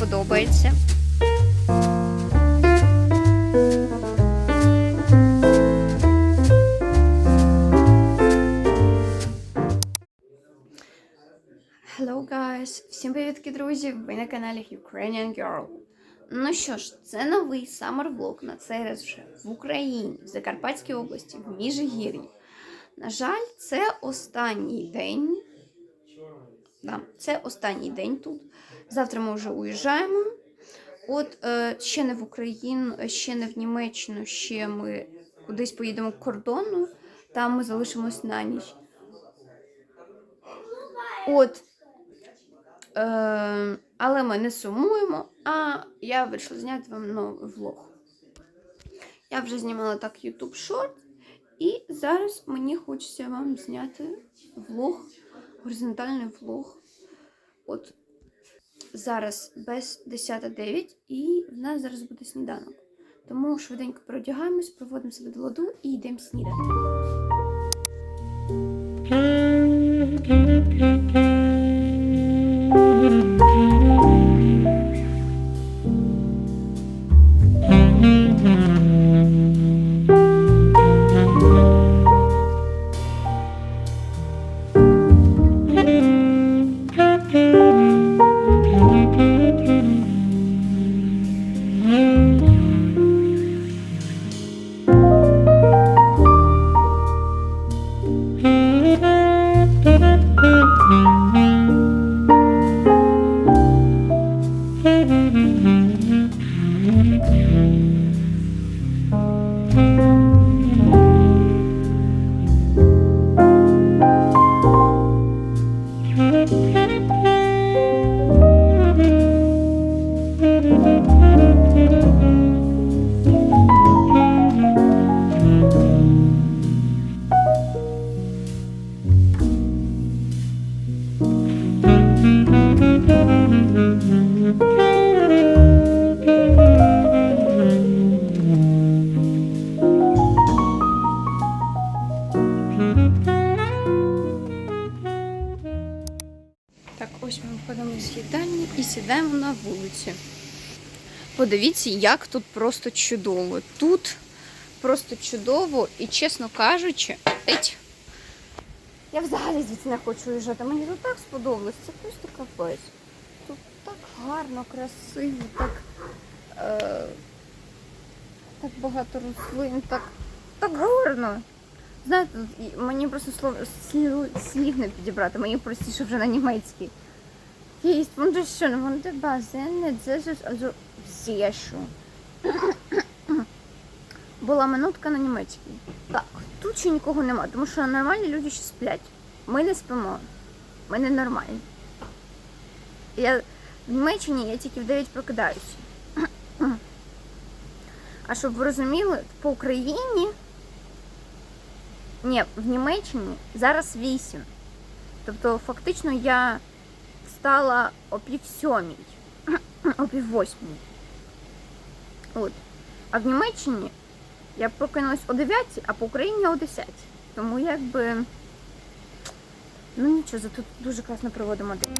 подобається. Hello guys! Всім привітки, друзі! Ви на каналі Ukrainian Girl. Ну що ж, це новий summer влог на цей раз вже в Україні, в Закарпатській області, в Міжгір'ї. На жаль, це останній день. Да, це останній день тут. Завтра ми вже уїжджаємо. От е, ще не в Україну, ще не в Німеччину, ще ми кудись поїдемо к кордону, там ми залишимось на ніч. От. Е, але ми не сумуємо, а я вирішила зняти вам новий влог. Я вже знімала так YouTube Short, і зараз мені хочеться вам зняти влог, горизонтальний влог. От зараз без 10.09 і в нас зараз буде сніданок. Тому швиденько переодягаємось, проводимо себе до ладу і йдемо снідати. Так, Подивіться, як тут просто чудово. Тут просто чудово і, чесно кажучи, еть, я взагалі звідси не хочу уїжджати. Мені тут так сподобалось. Це просто капець. Тут так гарно, красиво, так, е, так багато рослин, так, так гарно. Знаєте, мені просто слов, слів, слів не підібрати, мені простіше вже на німецький. Есть wunderschön, wunderbar, sehr nett, sehr süß, also schön. Була минутка на німецькій. Так, тут ще нікого нема, тому що нормальні люди ще сплять. Ми не спимо. Ми не нормальні. Я в Німеччині я тільки в 9 прокидаюся. А щоб ви розуміли, по Україні. Ні, в Німеччині зараз 8. Тобто, фактично, я встала о пів сьомій, о пів восьмій. От. А в Німеччині я прокинулась о 9, а по Україні о 10. Тому якби. Ну нічого, зато тут дуже класно проводимо день.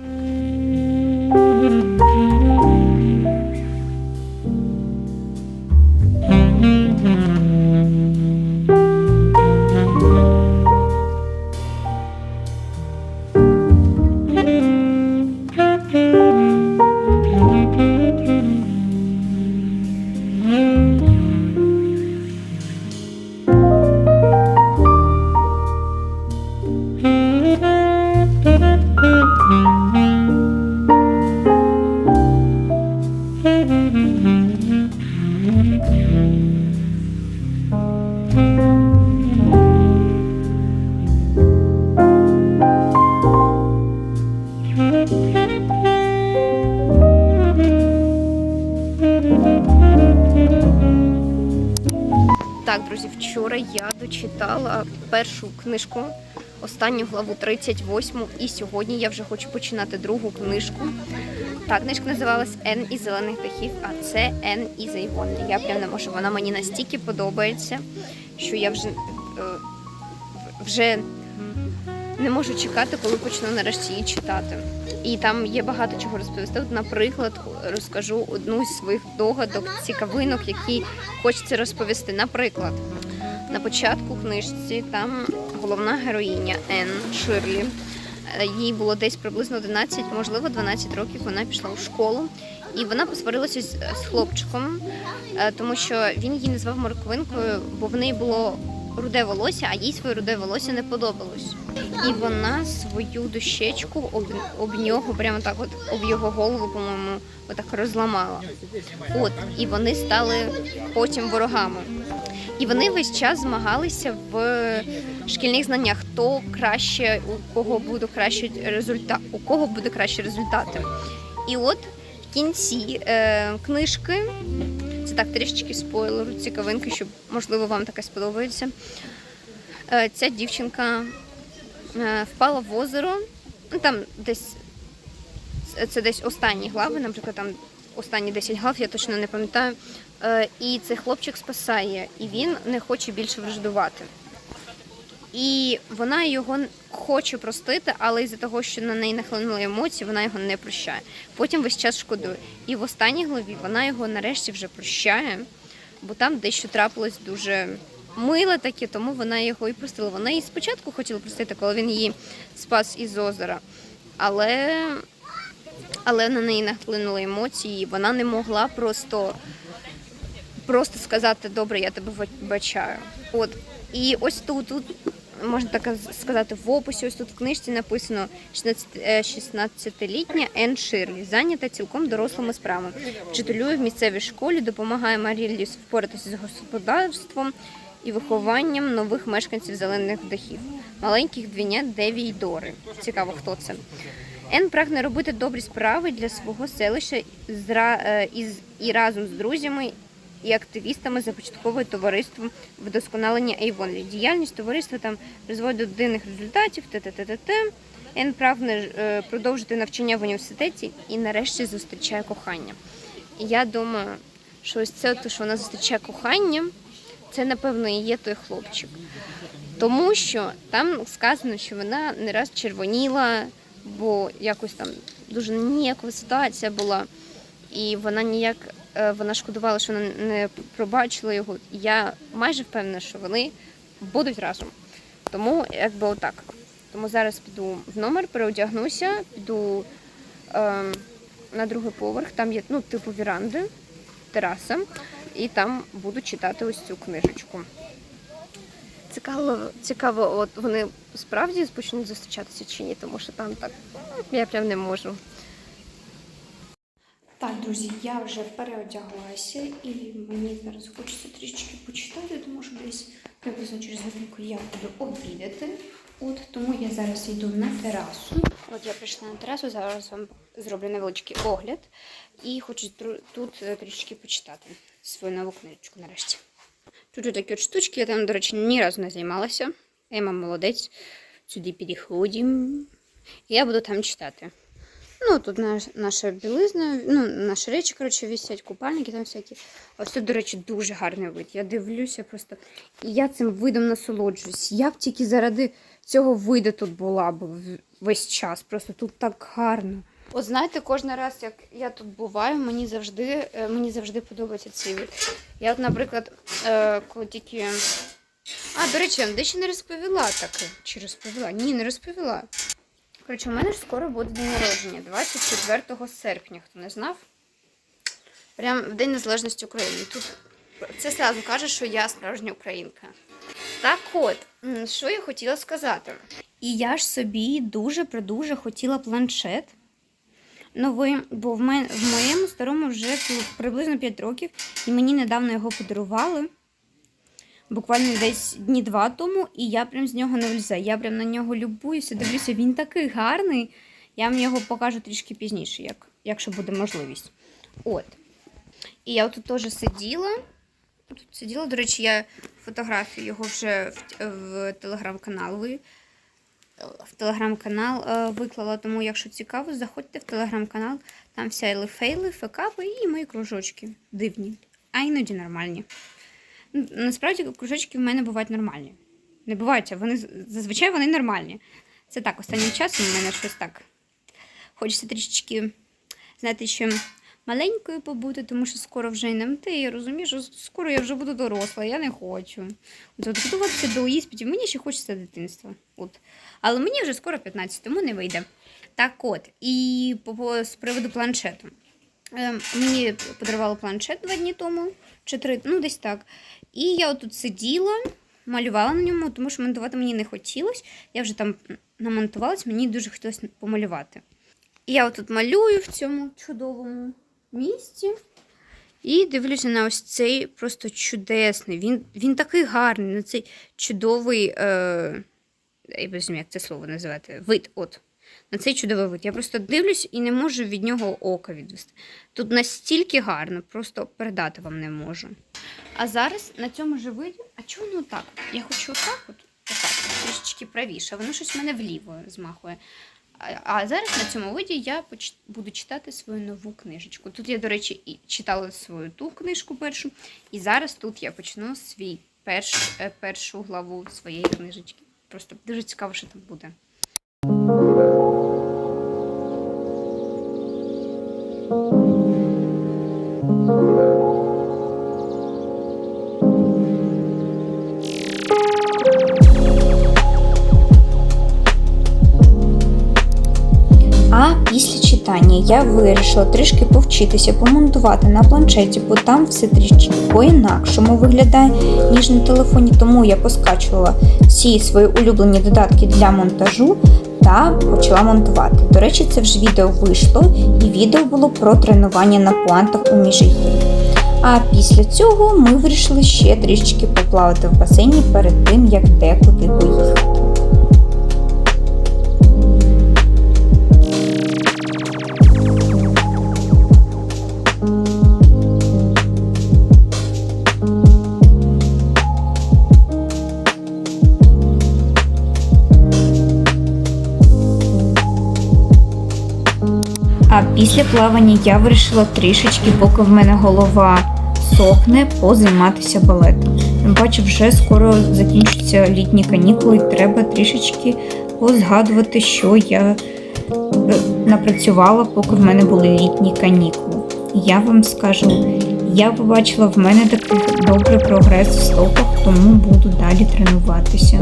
Так, друзі, вчора я дочитала першу книжку, останню главу 38, і сьогодні я вже хочу починати другу книжку. Так, книжка називалась Ен із зелених птахів, а це Ен із Айвонлі. Я прям не можу, вона мені настільки подобається, що я вже, е, вже не можу чекати, коли почну нарешті її читати. І там є багато чого розповісти. От, наприклад, розкажу одну з своїх догадок, цікавинок, які хочеться розповісти. Наприклад, на початку книжці там головна героїня Енн Ширлі. Е, Їй було десь приблизно 11, можливо, 12 років. Вона пішла у школу, і вона посварилася з, з хлопчиком, е, тому що він її назвав морковинкою, бо в неї було руде волосся, а їй своє руде волосся не подобалось. І вона свою дощечку об, об нього, прямо так, от об його голову, по-моєму, отак розламала. От, і вони стали потім ворогами. І вони весь час змагалися в шкільних знаннях, хто краще, у кого буде краще результат, у кого буде кращі результати. І от в кінці е, книжки, це так трішечки спойлеру, цікавинки, щоб можливо вам таке сподобається. Е, ця дівчинка е, впала в озеро, ну там десь це- десь останні глави, наприклад, там останні 10 глав, я точно не пам'ятаю. Е, І цей хлопчик спасає, і він не хоче більше враждувати. І вона його хоче простити, але із-за того, що на неї нахлинули емоції, вона його не прощає. Потім весь час шкодує. І в останній главі вона його нарешті вже прощає, бо там дещо трапилось дуже миле таке, тому вона його і простила. Вона її спочатку хотіла простити, коли він її спас із озера. Але, але на неї нахлинули емоції, і вона не могла просто просто сказати добре, я тебе бачаю. От і ось тут, тут можна так сказати, в описі, ось тут в книжці написано 16 е, 16-літня Енн Ширлі, зайнята цілком дорослими справами. Вчителює в місцевій школі, допомагає Маріллі впоратися з господарством і вихованням нових мешканців зелених дахів, маленьких двійнят Деві й Дори. Цікаво, хто це. Ен прагне робити добрі справи для свого селища е, і разом з друзями і активістами започатковує товариство вдосконалення Ейвонлі. Діяльність товариства там призводить до дивних результатів. т-т-т-т-т. Ен прагне е, продовжити навчання в університеті і нарешті зустрічає кохання. І я думаю, що ось це, те, що вона зустрічає кохання, це напевно і є той хлопчик. Тому що там сказано, що вона не раз червоніла, бо якось там дуже ніякова ситуація була. І вона ніяк вона шкодувала, що вона не пробачила його. Я майже впевнена, що вони будуть разом. Тому якби отак. Тому зараз піду в номер, переодягнуся, піду е, на другий поверх, там є ну, типу віранди, тераса, і там буду читати ось цю книжечку. Цікаво, цікаво, от вони справді почнуть зустрічатися чи ні, тому що там так ну, я прям не можу. Так, друзі, я вже переодяглася і мені зараз хочеться трішечки почитати, тому що десь приблизно через годинку я буду обідати. От тому я зараз йду на терасу. От я прийшла на терасу, зараз вам зроблю невеличкий огляд і хочу тут е, трішки почитати свою нову книжечку нарешті. Тут такі от штучки, я там, до речі, ні разу не займалася. Ема молодець. Сюди підходимо. Я буду там читати. Ну, тут наша білизна, ну, наші речі, коротше, висять, купальники там всякі. Ось тут, до речі, дуже гарний вид. Я дивлюся просто. І я цим видом насолоджуюсь. Я б тільки заради цього виду тут була б весь час. Просто тут так гарно. От знаєте, кожен раз, як я тут буваю, мені завжди, е, мені завжди подобається цей вид. Я, от, наприклад, е, коли тільки. А, до речі, я дещо не розповіла таке. Чи розповіла? Ні, не розповіла. Коротше, у мене ж скоро буде день народження, 24 серпня, хто не знав. Прям в День Незалежності України. Тут це сразу каже, що я справжня українка. Так от, що я хотіла сказати. І я ж собі дуже-продуже хотіла планшет. Новий, бо в, мен, в моєму старому вже приблизно 5 років, і мені недавно його подарували. Буквально десь дні два тому, і я прям з нього не влізаю. Я прям на нього любуюся, дивлюся, він такий гарний. Я вам його покажу трішки пізніше, як, якщо буде можливість. От. І я тут теж сиділа. Тут сиділа, до речі, я фотографію його вже в, в телеграм-канал ви, в телеграм-канал е, виклала, тому якщо цікаво, заходьте в телеграм-канал, там вся фейли, фекапи і мої кружочки. Дивні, а іноді нормальні. Насправді кружочки в мене бувають нормальні. Не бувають, а вони зазвичай вони нормальні. Це так, останнім часом у мене щось так. Хочеться трішечки, знаєте, ще маленькою побути, тому що скоро вже й не ти. Я розумію, що скоро я вже буду доросла, я не хочу. От, от готуватися до іспитів, мені ще хочеться дитинства. От. Але мені вже скоро 15, тому не вийде. Так от, і по, по, з приводу планшету. Ем, мені подарували планшет два дні тому, чи три, ну десь так. І я отут сиділа, малювала на ньому, тому що монтувати мені не хотілося. Я вже там намонтувалась, мені дуже хотілося помалювати. І я отут малюю в цьому чудовому місці. І дивлюся на ось цей просто чудесний. Він, він такий гарний, на цей чудовий, е, я не знаю, як це слово називати, вид. от. На цей чудовий вид. Я просто дивлюсь і не можу від нього ока відвести. Тут настільки гарно, просто передати вам не можу. А зараз на цьому ж виді, а чого воно так? Я хочу отак, от, отак, трішечки правіше, воно щось мене вліво змахує. А, зараз на цьому виді я буду читати свою нову книжечку. Тут я, до речі, і читала свою ту книжку першу, і зараз тут я почну свій перш, е, першу главу своєї книжечки. Просто дуже цікаво, що там буде. Читання я вирішила трішки повчитися помонтувати на планшеті, бо там все трішки по-інакшому виглядає, ніж на телефоні. Тому я поскачувала всі свої улюблені додатки для монтажу та почала монтувати. До речі, це вже відео вийшло, і відео було про тренування на пуантах у міжгір'ї. А після цього ми вирішили ще трішки поплавати в басейні перед тим, як декуди поїхати. Після плавання я вирішила трішечки, поки в мене голова сохне, позайматися балетом. Я бачу, вже скоро закінчаться літні канікули, і треба трішечки позгадувати, що я е, напрацювала, поки в мене були літні канікули. Я вам скажу, я побачила в мене такий добрий прогрес в стопах, тому буду далі тренуватися.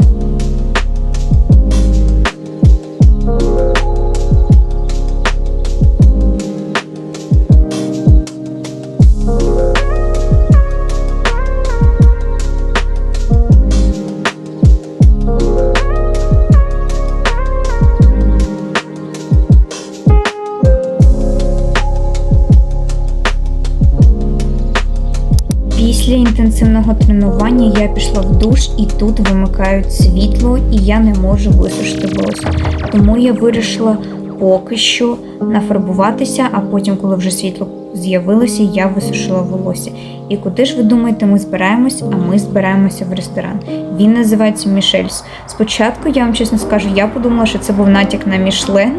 Інтенсивного тренування я пішла в душ і тут вимикають світло, і я не можу висушити волосся. Тому я вирішила поки що нафарбуватися, а потім, коли вже світло з'явилося, я висушила волосся. І куди ж ви думаєте, ми збираємось? А ми збираємося в ресторан. Він називається Мішельс. Спочатку я вам чесно скажу, я подумала, що це був натяк на Мішлен,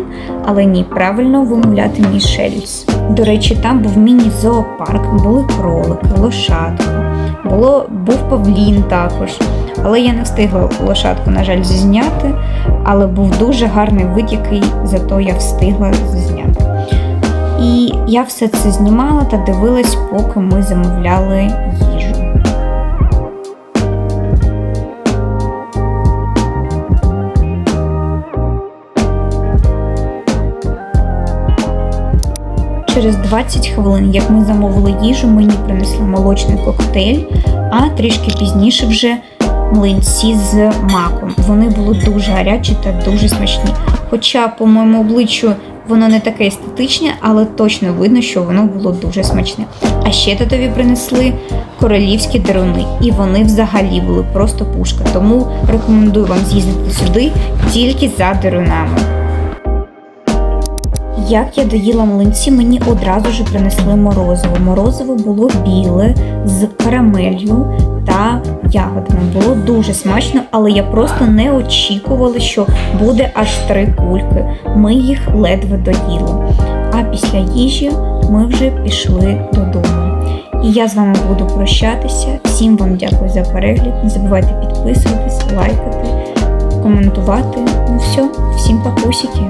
але ні, правильно вимовляти Мішельс. До речі, там був міні-зоопарк, були кролики, лошадка, було, був павлін також. Але я не встигла лошадку, на жаль, зізняти, але був дуже гарний вид, зато я встигла зізняти. І я все це знімала та дивилась, поки ми замовляли їжу. Через 20 хвилин, як ми замовили їжу, мені принесли молочний коктейль, а трішки пізніше вже млинці з маком. Вони були дуже гарячі та дуже смачні. Хоча, по моєму обличчю, воно не таке естетичне, але точно видно, що воно було дуже смачне. А ще татові принесли королівські деруни, і вони взагалі були просто пушка. Тому рекомендую вам з'їздити сюди тільки за дерунами. Як я доїла млинці, мені одразу ж принесли морозиво. Морозиво було біле з карамелью та ягодами. Було дуже смачно, але я просто не очікувала, що буде аж три кульки. Ми їх ледве доїли. А після їжі ми вже пішли додому. І я з вами буду прощатися. Всім вам дякую за перегляд. Не забувайте підписуватись, лайкати, коментувати. Ну все, всім. бусики.